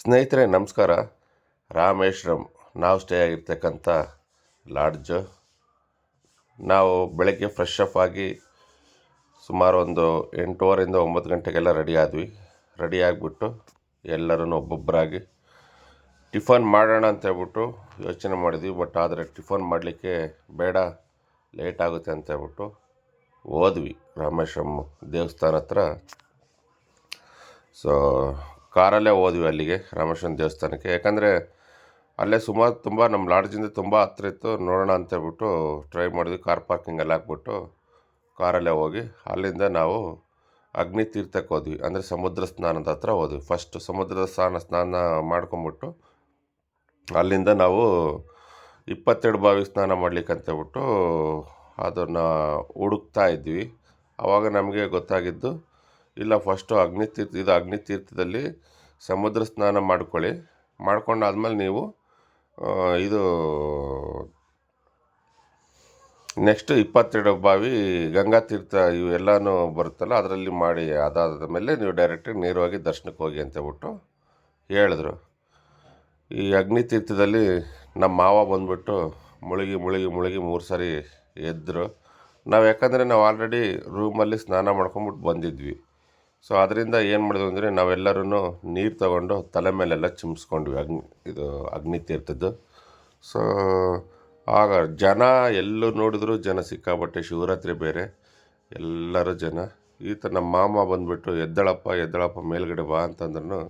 ಸ್ನೇಹಿತರೆ, ನಮಸ್ಕಾರ. ರಾಮೇಶ್ವರಂ, ನಾವು ಸ್ಟೇ ಆಗಿರ್ತಕ್ಕಂಥ ಲಾಡ್ಜು. ನಾವು ಬೆಳಗ್ಗೆ ಫ್ರೆಶ್ ಅಪ್ ಆಗಿ ಸುಮಾರು ಒಂದು ಎಂಟೂವರೆಯಿಂದ ಒಂಬತ್ತು ಗಂಟೆಗೆಲ್ಲ ರೆಡಿ ಆದ್ವಿ. ರೆಡಿ ಆಗಿಬಿಟ್ಟು ಎಲ್ಲರೂ ಒಬ್ಬೊಬ್ಬರಾಗಿ ಟಿಫನ್ ಮಾಡೋಣ ಅಂತ ಹೇಳ್ಬಿಟ್ಟು ಯೋಚನೆ ಮಾಡಿದ್ವಿ. ಬಟ್ ಆದರೆ ಟಿಫನ್ ಮಾಡಲಿಕ್ಕೆ ಬೇಡ ಲೇಟ್ ಆಗುತ್ತೆ ಅಂತ ಹೇಳ್ಬಿಟ್ಟು ಹೋದ್ವಿ ರಾಮೇಶ್ವರಂ ದೇವಸ್ಥಾನ ಹತ್ರ. ಸೊ ಕಾರಲ್ಲೇ ಹೋದ್ವಿ ಅಲ್ಲಿಗೆ ರಾಮೇಶ್ವರನ ದೇವಸ್ಥಾನಕ್ಕೆ. ಯಾಕಂದರೆ ಅಲ್ಲೇ ಸುಮಾರು ತುಂಬ ನಮ್ಮ ಲಾಡ್ಜಿಂದ ತುಂಬ ಹತ್ತಿರ ಇತ್ತು. ನೋಡೋಣ ಅಂತ ಹೇಳ್ಬಿಟ್ಟು ಟ್ರೈ ಮಾಡಿದ್ವಿ. ಕಾರ್ ಪಾರ್ಕಿಂಗಲ್ಲಿ ಹಾಕ್ಬಿಟ್ಟು ಕಾರಲ್ಲೇ ಹೋಗಿ. ಅಲ್ಲಿಂದ ನಾವು ಅಗ್ನಿ ತೀರ್ಥಕ್ಕೆ ಹೋದ್ವಿ. ಅಂದರೆ ಸಮುದ್ರ ಸ್ನಾನದ ಹತ್ರ ಹೋದ್ವಿ. ಫಸ್ಟ್ ಸಮುದ್ರದ ಸ್ನಾನ ಸ್ನಾನ ಮಾಡ್ಕೊಂಬಿಟ್ಟು ಅಲ್ಲಿಂದ ನಾವು ಇಪ್ಪತ್ತೆರಡು ಬಾವಿ ಸ್ನಾನ ಮಾಡ್ಲಿಕ್ಕೆ ಅಂತೇಳ್ಬಿಟ್ಟು ಅದನ್ನು ಹುಡುಕ್ತಾ ಇದ್ವಿ. ಆವಾಗ ನಮಗೆ ಗೊತ್ತಾಗಿದ್ದು ಇಲ್ಲ ಫಸ್ಟು ಅಗ್ನಿತೀರ್ಥ, ಇದು ಅಗ್ನಿ ತೀರ್ಥದಲ್ಲಿ ಸಮುದ್ರ ಸ್ನಾನ ಮಾಡ್ಕೊಳ್ಳಿ. ಮಾಡ್ಕೊಂಡಾದ್ಮೇಲೆ ನೀವು ಇದು ನೆಕ್ಸ್ಟ್ ಇಪ್ಪತ್ತೆರಡು ಬಾವಿ ಗಂಗಾ ತೀರ್ಥ ಇವೆಲ್ಲನೂ ಬರುತ್ತಲ್ಲ, ಅದರಲ್ಲಿ ಮಾಡಿ ಅದಾದ ಮೇಲೆ ನೀವು ಡೈರೆಕ್ಟಾಗಿ ನೇರವಾಗಿ ದರ್ಶನಕ್ಕೆ ಹೋಗಿ ಅಂತ ಹೇಳ್ಬಿಟ್ಟು ಹೇಳಿದ್ರು. ಈ ಅಗ್ನಿತೀರ್ಥದಲ್ಲಿ ನಮ್ಮ ಮಾವ ಬಂದ್ಬಿಟ್ಟು ಮುಳುಗಿ ಮುಳುಗಿ ಮುಳುಗಿ ಮೂರು ಸಾರಿ ಎದ್ದರು ನಾವು ಯಾಕಂದರೆ ನಾವು ಆಲ್ರೆಡಿ ರೂಮಲ್ಲಿ ಸ್ನಾನ ಮಾಡ್ಕೊಂಬಿಟ್ಟು ಬಂದಿದ್ವಿ. ಸೊ ಅದರಿಂದ ಏನು ಮಾಡಿದ್ವಿ ಅಂದರೆ ನಾವೆಲ್ಲರೂ ನೀರು ತಗೊಂಡು ತಲೆ ಮೇಲೆಲ್ಲ ಚಿಮ್ಸ್ಕೊಂಡ್ವಿ. ಅಗ್ನಿ, ಇದು ಅಗ್ನಿ ತೀರ್ಥದ್ದು. ಸೊ ಆಗ ಜನ ಎಲ್ಲೂ ನೋಡಿದ್ರು, ಜನ ಸಿಕ್ಕಾಬಟ್ಟೆ ಶಿವರಾತ್ರಿ ಬೇರೆ, ಎಲ್ಲರೂ ಜನ. ಈತ ನಮ್ಮ ಮಾಮ ಬಂದುಬಿಟ್ಟು, ಎದ್ದಳಪ್ಪ ಎದ್ದಳಪ್ಪ ಮೇಲ್ಗಡೆ ಬಾ ಅಂತಂದ್ರೂ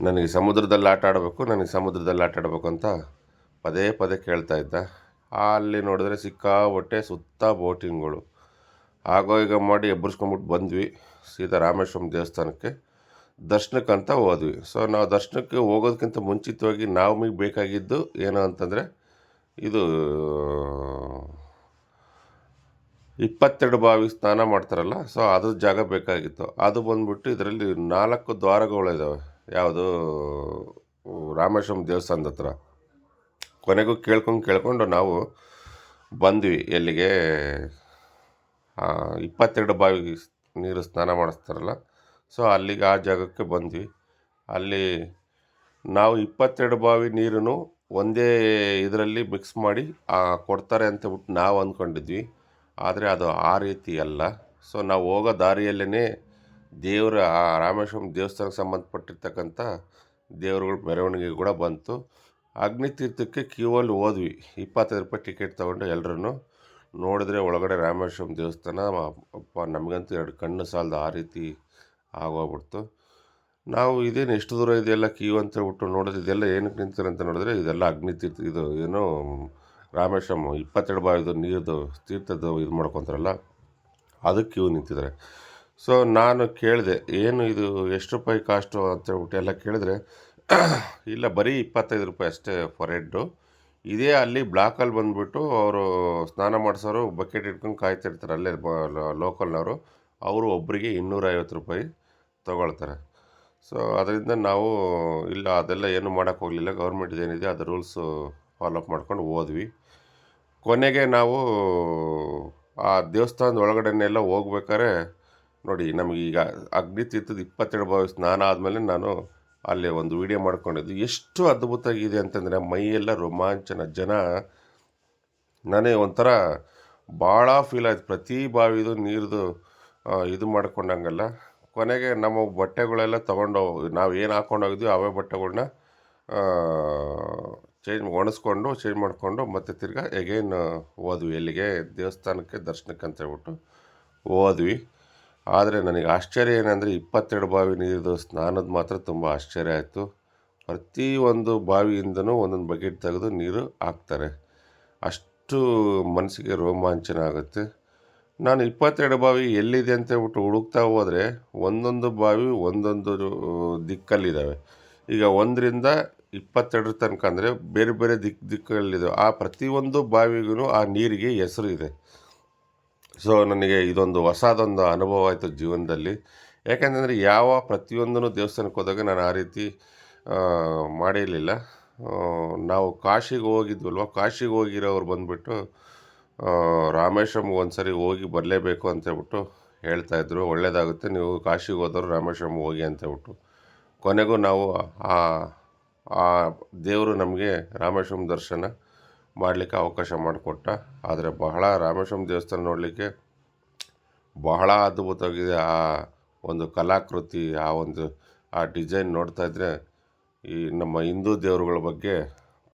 ನನಗೆ ಸಮುದ್ರದಲ್ಲಿ ಆಟ ಆಡಬೇಕು, ನನಗೆ ಸಮುದ್ರದಲ್ಲಿ ಆಟ ಆಡಬೇಕು ಅಂತ ಪದೇ ಪದೇ ಕೇಳ್ತಾ ಇದ್ದ. ಅಲ್ಲಿ ನೋಡಿದ್ರೆ ಸಿಕ್ಕಾಬಟ್ಟೆ ಸುತ್ತ ಬೋಟಿಂಗ್ಗಳು. ಆಗೋ ಈಗ ಮಾಡಿ ಎಬ್ಬರಿಸ್ಕೊಂಬಿಟ್ಟು ಬಂದ್ವಿ ಸೀದಾ ರಾಮೇಶ್ವರಂ ದೇವಸ್ಥಾನಕ್ಕೆ. ದರ್ಶನಕ್ಕಂತ ಹೋದ್ವಿ. ಸೊ ನಾವು ದರ್ಶನಕ್ಕೆ ಹೋಗೋದಕ್ಕಿಂತ ಮುಂಚಿತವಾಗಿ ನಮಗೆ ಬೇಕಾಗಿದ್ದು ಏನು ಅಂತಂದರೆ ಇದು, ಇಪ್ಪತ್ತೆರಡು ಬಾವಿ ಸ್ನಾನ ಮಾಡ್ತಾರಲ್ಲ ಸೊ ಅದ್ರ ಜಾಗ ಬೇಕಾಗಿತ್ತು. ಅದು ಬಂದ್ಬಿಟ್ಟು ಇದರಲ್ಲಿ ನಾಲ್ಕು ದ್ವಾರಗಳಿದ್ದಾವೆ ಯಾವುದು, ರಾಮೇಶ್ವರಂ ದೇವಸ್ಥಾನದ ಹತ್ರ. ಕೊನೆಗೂ ಕೇಳ್ಕೊಂಡು ಕೇಳ್ಕೊಂಡು ನಾವು ಬಂದ್ವಿ ಎಲ್ಲಿಗೆ ಇಪ್ಪತ್ತೆರಡು ಬಾವಿ ನೀರು ಸ್ನಾನ ಮಾಡಿಸ್ತಾರಲ್ಲ, ಸೊ ಅಲ್ಲಿಗೆ ಆ ಜಾಗಕ್ಕೆ ಬಂದ್ವಿ. ಅಲ್ಲಿ ನಾವು ಇಪ್ಪತ್ತೆರಡು ಬಾವಿ ನೀರನ್ನು ಒಂದೇ ಇದರಲ್ಲಿ ಮಿಕ್ಸ್ ಮಾಡಿ ಕೊಡ್ತಾರೆ ಅಂತ ಬಿಟ್ಟು ನಾವು ಅಂದ್ಕೊಂಡಿದ್ವಿ. ಆದರೆ ಅದು ಆ ರೀತಿ ಅಲ್ಲ. ಸೊ ನಾವು ಹೋಗೋ ದಾರಿಯಲ್ಲೇ ದೇವರ, ಆ, ರಾಮೇಶ್ವರಂ ದೇವಸ್ಥಾನಕ್ಕೆ ಸಂಬಂಧಪಟ್ಟಿರ್ತಕ್ಕಂಥ ದೇವರುಗಳ ಮೆರವಣಿಗೆ ಕೂಡ ಬಂತು. ಅಗ್ನಿತೀರ್ಥಕ್ಕೆ ಕ್ಯೂ ಅಲ್ಲಿ ಹೋದ್ವಿ. ಇಪ್ಪತ್ತೈದು ರೂಪಾಯಿ ಟಿಕೆಟ್ ತೊಗೊಂಡು ಎಲ್ಲರೂ ನೋಡಿದ್ರೆ ಒಳಗಡೆ ರಾಮೇಶ್ವರಂ ದೇವಸ್ಥಾನ, ಅಪ್ಪ ನಮಗಂತೂ ಎರಡು ಕಣ್ಣು ಸಾಲದು ಆ ರೀತಿ ಆಗೋಗ್ಬಿಡ್ತು. ನಾವು ಇದೇನು ಎಷ್ಟು ದೂರ ಇದೆಯಲ್ಲ ಕ್ಯೂ ಅಂತ ಹೇಳ್ಬಿಟ್ಟು ನೋಡಿದ್ರೆ ಇದೆಲ್ಲ ಏನಕ್ಕೆ ನಿಂತಾರೆ ಅಂತ ನೋಡಿದ್ರೆ ಇದೆಲ್ಲ ಅಗ್ನಿ ತೀರ್ಥ, ಇದು ಏನು ರಾಮೇಶ್ವರಂ ಇಪ್ಪತ್ತೆರಡು ಬಾವಿದು ನೀರ್ದು ತೀರ್ಥದ್ದು ಇದು ಮಾಡ್ಕೊತಾರಲ್ಲ ಅದಕ್ಕೆ ಕ್ಯೂ ನಿಂತಿದ್ದಾರೆ. ಸೊ ನಾನು ಕೇಳಿದೆ, ಏನು ಇದು ಎಷ್ಟು ರೂಪಾಯಿ ಕಾಸ್ಟು ಅಂತ ಹೇಳ್ಬಿಟ್ಟು ಎಲ್ಲ ಕೇಳಿದ್ರೆ, ಇಲ್ಲ ಬರೀ ಇಪ್ಪತ್ತೈದು ರೂಪಾಯಿ ಅಷ್ಟೇ ಫಾರ್ ಹೆಡ್ಡು ಇದೇ ಅಲ್ಲಿ ಬ್ಲಾಕಲ್ಲಿ ಬಂದುಬಿಟ್ಟು ಅವರು ಸ್ನಾನ ಮಾಡಿಸೋರು ಬಕೆಟ್ ಇಟ್ಕೊಂಡು ಕಾಯ್ತಿರ್ತಾರೆ ಅಲ್ಲೇ ಲೋಕಲ್ನವರು ಅವರು ಒಬ್ಬರಿಗೆ ಇನ್ನೂರೈವತ್ತು ರೂಪಾಯಿ ತಗೊಳ್ತಾರೆ. ಸೊ ಅದರಿಂದ ನಾವು ಇಲ್ಲ, ಅದೆಲ್ಲ ಏನು ಮಾಡೋಕ್ಕೆ ಹೋಗಲಿಲ್ಲ. ಗೌರ್ಮೆಂಟ್ ಏನಿದೆ, ಅದು ರೂಲ್ಸು ಫಾಲೋ ಅಪ್ ಮಾಡ್ಕೊಂಡು ಹೋದ್ವಿ. ಕೊನೆಗೆ ನಾವು ಆ ದೇವಸ್ಥಾನದ ಒಳಗಡೆನೆಲ್ಲ ಹೋಗ್ಬೇಕಾದ್ರೆ ನೋಡಿ ನಮಗೀಗ ಅಗ್ನಿ ತೀರ್ಥದ ಇಪ್ಪತ್ತೆರಡು ಬಾವಿ ಸ್ನಾನ ಆದಮೇಲೆ ನಾನು ಅಲ್ಲಿ ಒಂದು ವಿಡಿಯೋ ಮಾಡ್ಕೊಂಡಿದ್ದು. ಎಷ್ಟು ಅದ್ಭುತವಾಗಿದೆ ಅಂತಂದರೆ ಮೈಯೆಲ್ಲ ರೋಮಾಂಚನ ಜನ. ನನಗೆ ಒಂಥರ ಭಾಳ ಫೀಲ್ ಆಯ್ತು. ಪ್ರತಿ ಬಾವಿದು ನೀರ್ದು ಇದು ಮಾಡ್ಕೊಂಡಂಗಲ್ಲ. ಕೊನೆಗೆ ನಮ್ಮ ಬಟ್ಟೆಗಳೆಲ್ಲ ತೊಗೊಂಡು ನಾವು ಏನು ಹಾಕ್ಕೊಂಡು ಹೋಗಿದ್ವಿ ಅವೇ ಬಟ್ಟೆಗಳನ್ನ ಚೇಂಜ್ ಒಣಸ್ಕೊಂಡು ಚೇಂಜ್ ಮಾಡಿಕೊಂಡು ಮತ್ತೆ ತಿರ್ಗಾ ಎಗೇನ್ ಹೋದ್ವಿ. ಎಲ್ಲಿಗೆ? ದೇವಸ್ಥಾನಕ್ಕೆ ದರ್ಶನಕ್ಕೆ ಅಂತ ಹೇಳ್ಬಿಟ್ಟು ಹೋದ್ವಿ. ಆದರೆ ನನಗೆ ಆಶ್ಚರ್ಯ ಏನಂದರೆ ಇಪ್ಪತ್ತೆರಡು ಬಾವಿ ನೀರಿದು ಸ್ನಾನದ ಮಾತ್ರ ತುಂಬ ಆಶ್ಚರ್ಯ ಆಯಿತು. ಒಂದು ಬಾವಿಯಿಂದನೂ ಒಂದೊಂದು ಬಕೆಟ್ ತೆಗೆದು ನೀರು ಹಾಕ್ತಾರೆ. ಅಷ್ಟು ಮನಸ್ಸಿಗೆ ರೋಮಾಂಚನ ಆಗುತ್ತೆ. ನಾನು ಇಪ್ಪತ್ತೆರಡು ಬಾವಿ ಎಲ್ಲಿದೆ ಅಂತ ಹೇಳ್ಬಿಟ್ಟು ಹುಡುಕ್ತಾ ಹೋದರೆ ಒಂದೊಂದು ಬಾವಿ ಒಂದೊಂದು ದಿಕ್ಕಲ್ಲಿದ್ದಾವೆ. ಈಗ ಒಂದರಿಂದ ಇಪ್ಪತ್ತೆರಡರ ತನಕ ಅಂದರೆ ಬೇರೆ ಬೇರೆ ದಿಕ್ಕು ದಿಕ್ಕಲ್ಲಿದ್ದಾವೆ. ಆ ಪ್ರತಿಯೊಂದು ಬಾವಿಗೂ ಆ ನೀರಿಗೆ ಹೆಸರು ಇದೆ. ಸೊ ನನಗೆ ಇದೊಂದು ಹೊಸದೊಂದು ಅನುಭವ ಆಯಿತು ಜೀವನದಲ್ಲಿ. ಯಾಕೆಂತಂದರೆ ಯಾವ ಪ್ರತಿಯೊಂದೂ ದೇವಸ್ಥಾನಕ್ಕೆ ಹೋದಾಗ ನಾನು ಆ ರೀತಿ ಮಾಡಿರಲಿಲ್ಲ. ನಾವು ಕಾಶಿಗೆ ಹೋಗಿದ್ವಲ್ವ? ಕಾಶಿಗೆ ಹೋಗಿರೋರು ಬಂದುಬಿಟ್ಟು ರಾಮೇಶ್ವರಂಗೆ ಒಂದು ಸರಿ ಹೋಗಿ ಬರಲೇಬೇಕು ಅಂತ ಹೇಳ್ಬಿಟ್ಟು ಹೇಳ್ತಾಯಿದ್ರು ಒಳ್ಳೆಯದಾಗುತ್ತೆ ನೀವು ಕಾಶಿಗೆ ಹೋದವರು ರಾಮೇಶ್ವರಂ ಹೋಗಿ ಅಂತ ಹೇಳ್ಬಿಟ್ಟು. ಕೊನೆಗೂ ನಾವು ಆ ಆ ದೇವರು ನಮಗೆ ರಾಮೇಶ್ವರಂ ದರ್ಶನ ಮಾಡಲಿಕ್ಕೆ ಅವಕಾಶ ಮಾಡಿಕೊಟ್ಟ. ಆದರೆ ಬಹಳ ರಾಮೇಶ್ವರಂ ದೇವಸ್ಥಾನ ನೋಡಲಿಕ್ಕೆ ಬಹಳ ಅದ್ಭುತವಾಗಿದೆ. ಆ ಒಂದು ಕಲಾಕೃತಿ, ಆ ಒಂದು, ಆ ಡಿಸೈನ್ ನೋಡ್ತಾ ಇದ್ದರೆ ಈ ನಮ್ಮ ಹಿಂದೂ ದೇವರುಗಳ ಬಗ್ಗೆ